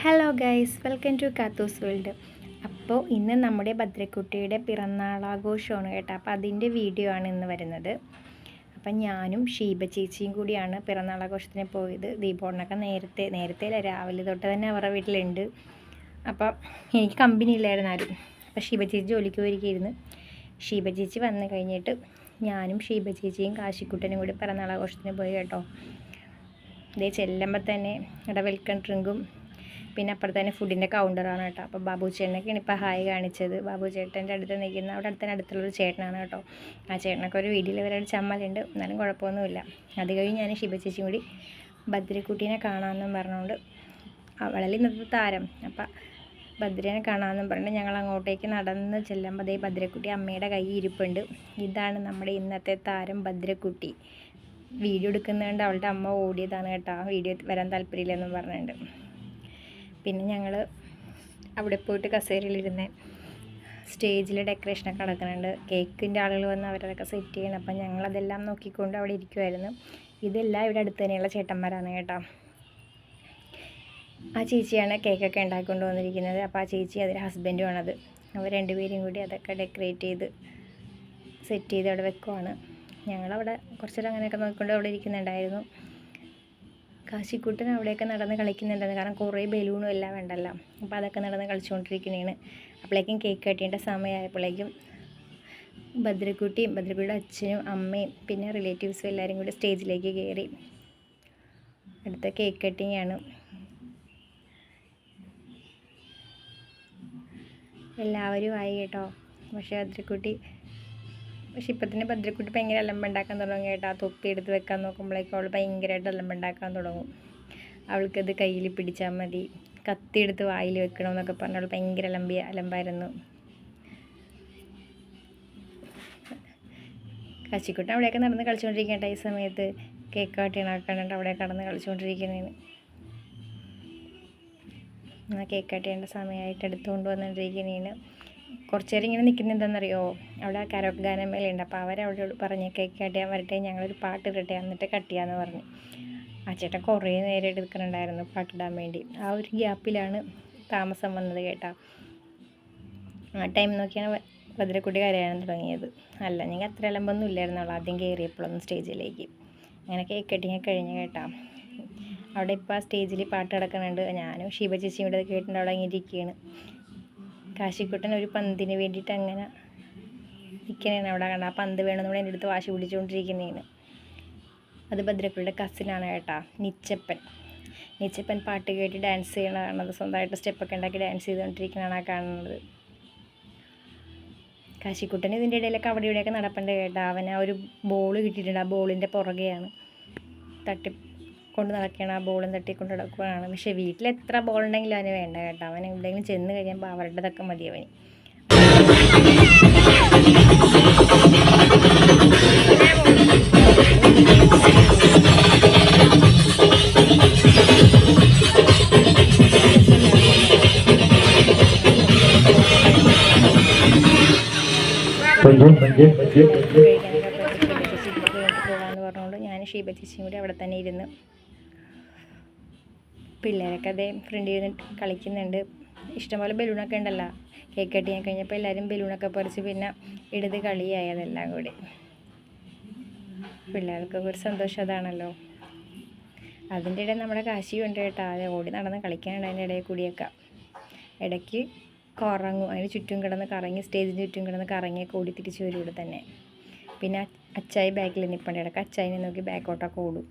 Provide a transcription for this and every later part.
Hello guys welcome to Kathoos world അപ്പോൾ ഇന്ന് നമ്മുടെ ഭദ്രക്കുട്ടിയുടെ പിറന്നാളാഘോഷമാണ് കേട്ടോ. അപ്പോൾ അതിന്റെ വീഡിയോ ആണ് ഇന്ന് വരുന്നത്. അപ്പം ഞാനും ഷീബ ചേച്ചിയും കൂടിയാണ് പിറന്നാളാഘോഷത്തിന് പോയത്. ദീപോണൊക്കെ നേരത്തെ നേരത്തെ അല്ല രാവിലെ തൊട്ട് തന്നെ അവരുടെ വീട്ടിലുണ്ട്. അപ്പം എനിക്ക് കമ്പനി ഇല്ലായിരുന്നു ആരും. അപ്പം ഷീബ ചേച്ചി ജോലിക്ക് പോയിരിക്കുന്നു ഷീബ ചേച്ചി വന്നു കഴിഞ്ഞിട്ട് ഞാനും ഷീബ ചേച്ചിയും കാശിക്കുട്ടനും കൂടി പിറന്നാളാഘോഷത്തിന് പോയി കേട്ടോ. ഇതേ ചെല്ലുമ്പോൾ തന്നെ ഇവിടെ വെൽക്കം ഡ്രിങ്കും പിന്നെ അപ്പുറത്ത് തന്നെ ഫുഡിന്റെ കൗണ്ടറാണ് കേട്ടോ. അപ്പോൾ ബാബു ചേട്ടനൊക്കെയാണ് ഇപ്പോൾ ഹായ് കാണിച്ചത്. ബാബു ചേട്ടന്റെ അടുത്ത് നിൽക്കുന്ന അവിടെ അടുത്തന്നെ അടുത്തുള്ളൊരു ചേട്ടനാണ് കേട്ടോ. ആ ചേട്ടനൊക്കെ ഒരു വീഡിയോയിൽ ഇവരുടെ ചമ്മലുണ്ട്. എന്നാലും കുഴപ്പമൊന്നുമില്ല. അത് കഴിഞ്ഞ് ഞാൻ ശിവചേച്ചിയും കൂടി ഭദ്രക്കുട്ടീനെ കാണാമെന്നും പറഞ്ഞുകൊണ്ട് അവളല്ലേ ഇന്നത്തെ താരം. അപ്പം ഭദ്രനെ കാണാമെന്നും പറഞ്ഞിട്ട് ഞങ്ങൾ അങ്ങോട്ടേക്ക് നടന്ന് ചെല്ലുമ്പോൾ അതേ ഭദ്രക്കുട്ടി അമ്മയുടെ കൈ ഇരിപ്പുണ്ട്. ഇതാണ് നമ്മുടെ ഇന്നത്തെ താരം ഭദ്രക്കുട്ടി. വീഡിയോ എടുക്കുന്നതുകൊണ്ട് അവളുടെ അമ്മ ഓടിയതാണ് കേട്ടോ. വീഡിയോ വരാൻ താല്പര്യമില്ലെന്നും പറഞ്ഞിട്ടുണ്ട് പിന്നെ ഞങ്ങൾ അവിടെ പോയിട്ട് കസേരയിലിരുന്ന് സ്റ്റേജിൽ ഡെക്കറേഷനൊക്കെ നടക്കുന്നുണ്ട്. കേക്കിന്റെ ആളുകൾ വന്ന് അവരതൊക്കെ സെറ്റ് ചെയ്യണം. അപ്പം ഞങ്ങളതെല്ലാം നോക്കിക്കൊണ്ട് അവിടെ ഇരിക്കുമായിരുന്നു ഇതെല്ലാം ഇവിടെ അടുത്ത് തന്നെയുള്ള ചേട്ടന്മാരാണ് കേട്ടോ. ആ ചേച്ചിയാണ് കേക്കൊക്കെ ഉണ്ടാക്കിക്കൊണ്ട് വന്നിരിക്കുന്നത്. അപ്പോൾ ആ ചേച്ചി അതിന്റെ ഹസ്ബൻഡുമാണത് അവർ രണ്ടുപേരും കൂടി അതൊക്കെ ഡെക്കറേറ്റ് ചെയ്ത് സെറ്റ് ചെയ്ത് അവിടെ വെക്കുവാണ്. ഞങ്ങളവിടെ കുറച്ചേരം അങ്ങനെയൊക്കെ നോക്കിക്കൊണ്ട് അവിടെ ഇരിക്കുന്നുണ്ടായിരുന്നു. കാശിക്കുട്ടൻ അവിടെയൊക്കെ നടന്ന് കളിക്കുന്നുണ്ടായിരുന്നു കാരണം കുറേ ബലൂണും എല്ലാം വേണ്ടല്ലോ. അപ്പോൾ അതൊക്കെ നടന്ന് കളിച്ചുകൊണ്ടിരിക്കുന്നതാണ് അപ്പോഴേക്കും കേക്ക് കട്ടിയേണ്ട സമയമായപ്പോഴേക്കും ഭദ്രക്കുട്ടിയും ഭദ്രക്കുട്ടിയുടെ അച്ഛനും അമ്മയും പിന്നെ റിലേറ്റീവ്സും എല്ലാവരും കൂടി സ്റ്റേജിലേക്ക് കയറി. അടുത്ത കേക്ക് കട്ടിങ് ആണ്. എല്ലാവരും ആയി കേട്ടോ. പക്ഷേ ഭദ്രക്കുട്ടി പക്ഷെ ഇപ്പം തന്നെ ഭദ്രക്കുട്ടി ഭയങ്കര അലമ്പുണ്ടാക്കാൻ തുടങ്ങും കേട്ടോ. തൊപ്പി എടുത്ത് വെക്കാൻ നോക്കുമ്പോഴേക്കും അവൾ ഭയങ്കരമായിട്ട് അലമ്പുണ്ടാക്കാൻ തുടങ്ങും. അവൾക്കത് കയ്യിൽ പിടിച്ചാൽ മതി. കത്തി എടുത്ത് വായിൽ വെക്കണമെന്നൊക്കെ പറഞ്ഞ അവൾ ഭയങ്കര അലമ്പി അലമ്പായിരുന്നു. കച്ചിക്കുട്ടൻ അവിടെയൊക്കെ നടന്ന് കളിച്ചുകൊണ്ടിരിക്കേണ്ട ഈ സമയത്ത്. കേക്ക് കാട്ടിയണാക്കാണ്ട് അവിടെ കടന്ന് കളിച്ചുകൊണ്ടിരിക്കുന്നതിന് ആ കേക്ക് കാട്ടിയേണ്ട സമയമായിട്ട് എടുത്തുകൊണ്ട് വന്നുകൊണ്ടിരിക്കുന്നതിന് കുറച്ച് നേരം ഇങ്ങനെ നിൽക്കുന്നത് അവിടെ കരോക്ക് മേലുണ്ട് അപ്പോൾ അവരവിടെ പറഞ്ഞ് കേക്ക് കട്ട് ചെയ്യാൻ വരട്ടെ ഞങ്ങളൊരു പാട്ട് ഇടട്ടെ എന്നിട്ട് കട്ടിയാന്ന് പറഞ്ഞു. ആ ചേട്ടൻ കുറേ നേരം എടുക്കുന്നുണ്ടായിരുന്നു പാട്ടിടാൻ വേണ്ടി. ആ ഒരു ഗ്യാപ്പിലാണ് താമസം വന്നത് കേട്ടോ. ആ ടൈം നോക്കിയാണ് ഭദ്രക്കുട്ടി കരയാൻ തുടങ്ങിയത്. അല്ല ഞങ്ങൾ അത്ര അലമ്പൊന്നും ഇല്ലായിരുന്നു. അവൾ ആദ്യം കയറിയപ്പോഴൊന്നും സ്റ്റേജിലേക്ക്. അങ്ങനെ കേക്ക് കട്ടിങ് കഴിഞ്ഞ് കേട്ടോ. അവിടെ ഇപ്പോൾ ആ സ്റ്റേജിൽ പാട്ട് കിടക്കുന്നുണ്ട് ഞാനും ശിവ ചേച്ചിയും ഇവിടെ കേട്ടിട്ടുണ്ട് അവിടെ ഇങ്ങനെ ഇരിക്കുകയാണ്. കാശിക്കുട്ടൻ ഒരു പന്തിന് വേണ്ടിയിട്ട് അങ്ങനെ നിൽക്കണേന്ന് അവിടെ കണ്ട ആ പന്ത് വേണമെന്ന് കൂടെ എന്റെ അടുത്ത് വാശി പിടിച്ചുകൊണ്ടിരിക്കുന്നതാണ് അത് ഭദ്രക്കളുടെ കസിനാണ് കേട്ടാ നിച്ചപ്പൻ. നിച്ചപ്പൻ പാട്ട് കേട്ട് ഡാൻസ് ചെയ്യണതാണ്. അത് സ്വന്തമായിട്ട് സ്റ്റെപ്പൊക്കെ ഉണ്ടാക്കി ഡാൻസ് ചെയ്തുകൊണ്ടിരിക്കുന്നതാണ് ആ കാണുന്നത്. കാശിക്കുട്ടൻ ഇതിന്റെ ഇടയിലൊക്കെ അവിടെ ഇവിടെയൊക്കെ നടപ്പുണ്ട് കേട്ടോ. അവനെ ആ ഒരു ബോൾ കിട്ടിയിട്ടുണ്ട്. ആ ബോളിന്റെ പുറകെയാണ്. തട്ടി കൊണ്ട് നടക്കുകയാണ് ആ ബോളും തട്ടിക്കൊണ്ട് നടക്കുകയാണ് പക്ഷേ വീട്ടിൽ എത്ര ബോൾ ഉണ്ടെങ്കിലും അവന് വേണ്ട കേട്ടോ. അവൻ എവിടെയെങ്കിലും ചെന്ന് കഴിയുമ്പോൾ അവരുടേതൊക്കെ മതി അവന്. പോകാമെന്ന് പറഞ്ഞുകൊണ്ട് ഞാൻ ഷീബ ചേച്ചിയും കൂടി അവിടെ തന്നെ ഇരുന്ന് പിള്ളേരൊക്കെ അതേ ഫ്രണ്ട് ചെയ്തിട്ട് കളിക്കുന്നുണ്ട്. ഇഷ്ടംപോലെ ബലൂണൊക്കെ ഉണ്ടല്ലോ. കേക്ക് കട്ട് ചെയ്യാൻ കഴിഞ്ഞപ്പോൾ എല്ലാവരും ബലൂണൊക്കെ പറിച്ച് പിന്നെ ഇടത് കളിയായി അതെല്ലാം കൂടി. പിള്ളേർക്കൊക്കെ ഒരു സന്തോഷം അതാണല്ലോ. അതിന്റെ ഇടയിൽ നമ്മുടെ കാശി ഉണ്ട് കേട്ടോ. അത് ഓടി നടന്ന് കളിക്കാനുണ്ട് അതിന്റെ ഇടയിൽ കൂടിയൊക്കെ. ഇടയ്ക്ക് കറങ്ങും. അതിന് ചുറ്റും കിടന്ന് കറങ്ങി സ്റ്റേജിന് ചുറ്റും കിടന്ന് കറങ്ങിയൊക്കെ ഓടി തിരിച്ച് വരും ഇവിടെ തന്നെ. പിന്നെ അച്ചായി ബാക്കിൽ നിൽപ്പുണ്ട് ഇടയ്ക്ക് അച്ചായിനെ നോക്കി ബാക്കോട്ടൊക്കെ ഓടും.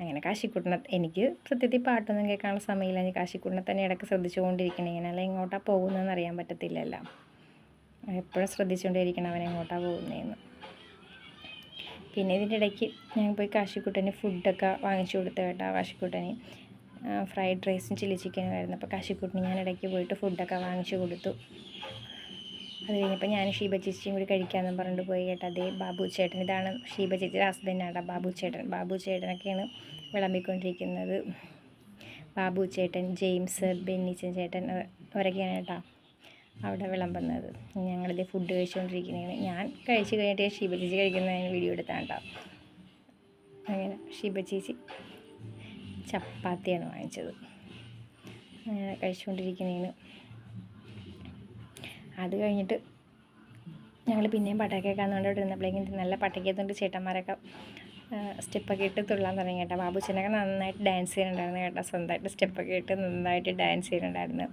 അങ്ങനെ കാശിക്കുട്ടനെ എനിക്ക് സത്യത്തിൽ പാട്ടൊന്നും കേൾക്കാനുള്ള സമയമില്ല. ഞാൻ കാശിക്കുട്ടനെ തന്നെ ഇടയ്ക്ക് ശ്രദ്ധിച്ചുകൊണ്ടിരിക്കണം. ഇങ്ങനെ അല്ല എങ്ങോട്ടാണ് പോകുന്നതെന്ന് അറിയാൻ പറ്റത്തില്ലല്ലോ. എപ്പോഴും ശ്രദ്ധിച്ചുകൊണ്ടിരിക്കണം അവൻ എങ്ങോട്ടാണ് പോകുന്നതെന്ന് പിന്നെ ഇതിന്റെ ഇടയ്ക്ക് ഞാൻ പോയി കാശിക്കുട്ടന് ഫുഡൊക്കെ വാങ്ങിച്ചു കൊടുത്തു കേട്ടോ. കാശിക്കുട്ടന് ഫ്രൈഡ് റൈസും ചില്ലി ചിക്കനും ആയിരുന്നു. അപ്പോൾ കാശിക്കുട്ടിന് ഞാൻ ഇടയ്ക്ക് പോയിട്ട് ഫുഡൊക്കെ വാങ്ങിച്ചു കൊടുത്തു. അത് കഴിഞ്ഞപ്പോൾ ഞാൻ ഷീബ ചേച്ചിയും കൂടി കഴിക്കാമെന്ന് പറഞ്ഞിട്ട് പോയി കേട്ടോ. അതേ ബാബു ചേട്ടൻ. ഇതാണ് ഷീബ ചേച്ചിയുടെ ഹസ്ബൻഡാണ് ബാബു ചേട്ടൻ. ബാബു ചേട്ടനൊക്കെയാണ് വിളമ്പിക്കൊണ്ടിരിക്കുന്നത്. ബാബു ചേട്ടൻ ജെയിംസ് ബെന്നിച്ചൻ ചേട്ടൻ അവരൊക്കെയാണ് കേട്ടോ അവിടെ വിളമ്പുന്നത്. ഞങ്ങളിത് ഫുഡ് കഴിച്ചുകൊണ്ടിരിക്കുന്നതാണ് ഞാൻ കഴിച്ച് കഴിഞ്ഞിട്ട് ഷീബ ചേച്ചി കഴിക്കുന്നതിന് വീഡിയോ എടുത്താണ് കേട്ടോ അങ്ങനെ ഷീബ ചേച്ചി ചപ്പാത്തിയാണ് വാങ്ങിച്ചത്. അങ്ങനെ കഴിച്ചുകൊണ്ടിരിക്കുന്നതിന് അത് കഴിഞ്ഞിട്ട് ഞങ്ങൾ പിന്നെയും പട്ടാക്കിയൊക്കെ അന്നുകൊണ്ട് ഇവിടെ ഇരുന്നപ്പോഴേക്കും നല്ല പട്ടാക്കിയതുകൊണ്ട് ചേട്ടന്മാരൊക്കെ സ്റ്റെപ്പൊക്കെ ഇട്ട് തുള്ളാൻ തുടങ്ങി കേട്ടോ. ബാബുച്ചനൊക്കെ നന്നായിട്ട് ഡാൻസ് ചെയ്യുന്നുണ്ടായിരുന്നു കേട്ടോ. സ്വന്തമായിട്ട് സ്റ്റെപ്പൊക്കെ ഇട്ട് നന്നായിട്ട് ഡാൻസ് ചെയ്യുന്നുണ്ടായിരുന്നു.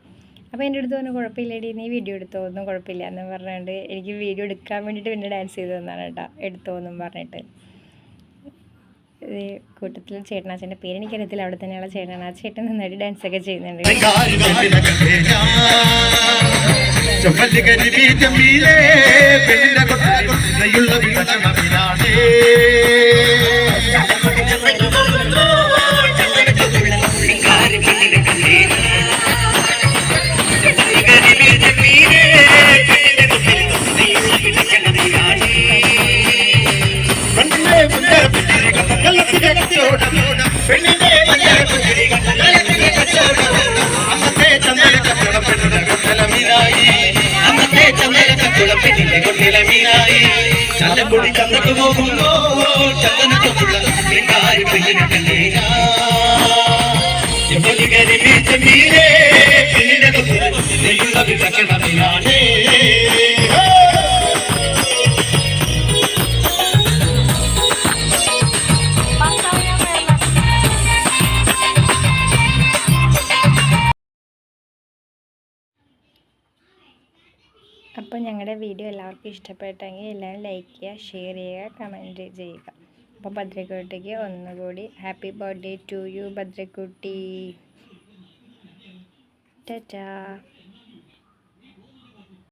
അപ്പോൾ എന്റെ അടുത്ത് പറഞ്ഞു കുഴപ്പമില്ലടി നീ വീഡിയോ എടുത്തോ? ഒന്നും കുഴപ്പമില്ല എന്ന് പറഞ്ഞുകൊണ്ട് എനിക്ക് വീഡിയോ എടുക്കാൻ വേണ്ടിയിട്ട് പിന്നെ ഡാൻസ് ചെയ്തു തന്നാണ് കേട്ടോ. എടുത്തോ എന്നും പറഞ്ഞിട്ട്. കൂട്ടത്തിൽ ചേട്ടനാച്ചന്റെ പേര് എനിക്കറിയത്തില്ല. അവിടെ തന്നെയുള്ള ചേട്ടനാ ചേട്ടൻ നന്നായിട്ട് ഡാൻസ് ഒക്കെ ചെയ്യുന്നുണ്ട്. ചൊവ്വല് കരിമീ ജമീലേ പെണ്ണിന്റെ കൊട്ടയുള്ള വികസനമിനാണേ പെണ്ണിന്റെ മുന്നേറ പുഞ്ചിരി കണ്ട കള്ളത്തിന്റെ കച്ചവടം പെണ്ണിന്റെ പെണ്ണിന്റെ കൊണ്ടലമീനായി ചന്ദ്രക്കൊടി ചന്ദ്രക്ക് പോകുമ്പോ ചന്ദനത്തുള്ള അപ്പോൾ ഞങ്ങളുടെ വീഡിയോ എല്ലാവർക്കും ഇഷ്ടപ്പെട്ടെങ്കിൽ എല്ലാവരും ലൈക്ക് ചെയ്യുക ഷെയർ ചെയ്യുക കമന്റ് ചെയ്യുക. അപ്പോൾ ഭദ്രക്കുട്ടിക്ക് ഒന്നുകൂടി ഹാപ്പി ബർത്ത്ഡേ ടു യു ഭദ്രക്കുട്ടി ടാറ്റാ